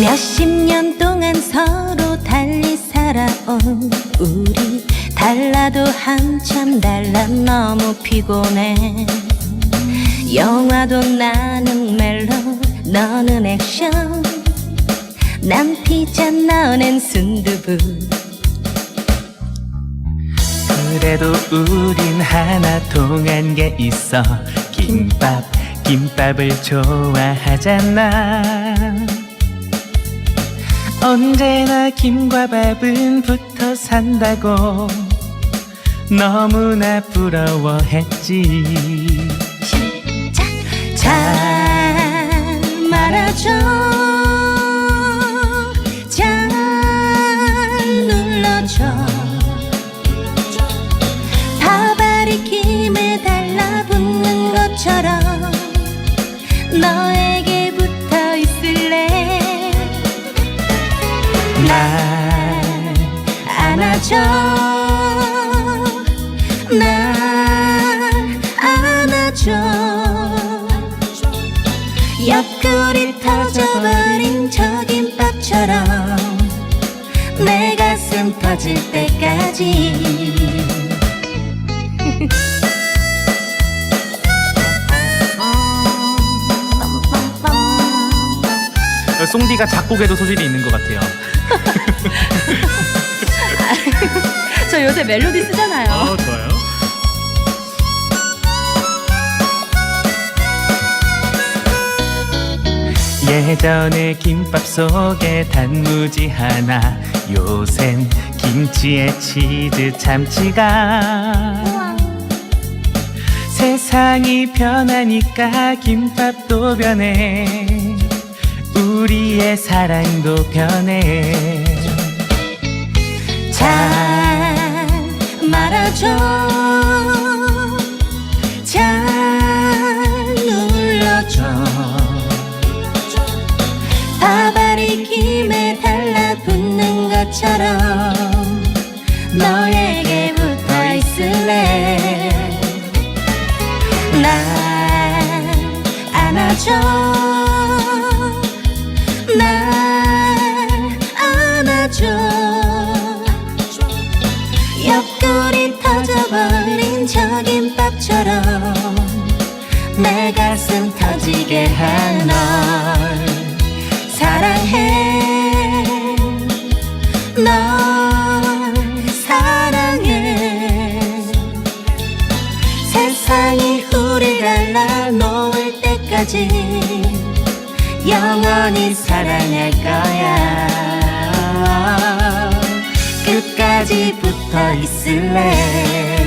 몇십 년 동안 서로 달리 살아온 우리. 달라도 한참 달라 너무 피곤해. 영화도 나는 멜로 너는 액션. 난 피자 너는 순두부. 그래도 우린 하나 통한 게 있어. 김밥 김밥을 좋아하잖아 언제나 김과 밥은 붙어 산다고 너무나 부러워했지. 잘 말아줘. 잘 눌러줘. 밥알이 김에 달라붙는 것처럼 너에 안아줘 날 안아줘. 옆구리 터져버린 저 김밥처럼 내 가슴 터질 때까지. 송디가 작곡에도 소질이 있는 것 같아요 저 요새 멜로디 쓰잖아요. 아 좋아요. 예전에 김밥 속에 단무지 하나 요샌 김치에 치즈 참치가. 세상이 변하니까 김밥도 변해. 우리의 사랑도 변해. 잘 말아줘. 잘 눌러줘. 밥알이 김에 달라붙는 것처럼 너에게 붙어 있을래? 날 안아줘. 날 안아줘. 옆 내 가슴 터지게 한 널. 사랑해. 널 사랑해. 세상이 우리 갈라 놓을 때까지 영원히 사랑할 거야. 끝까지 붙어 있을래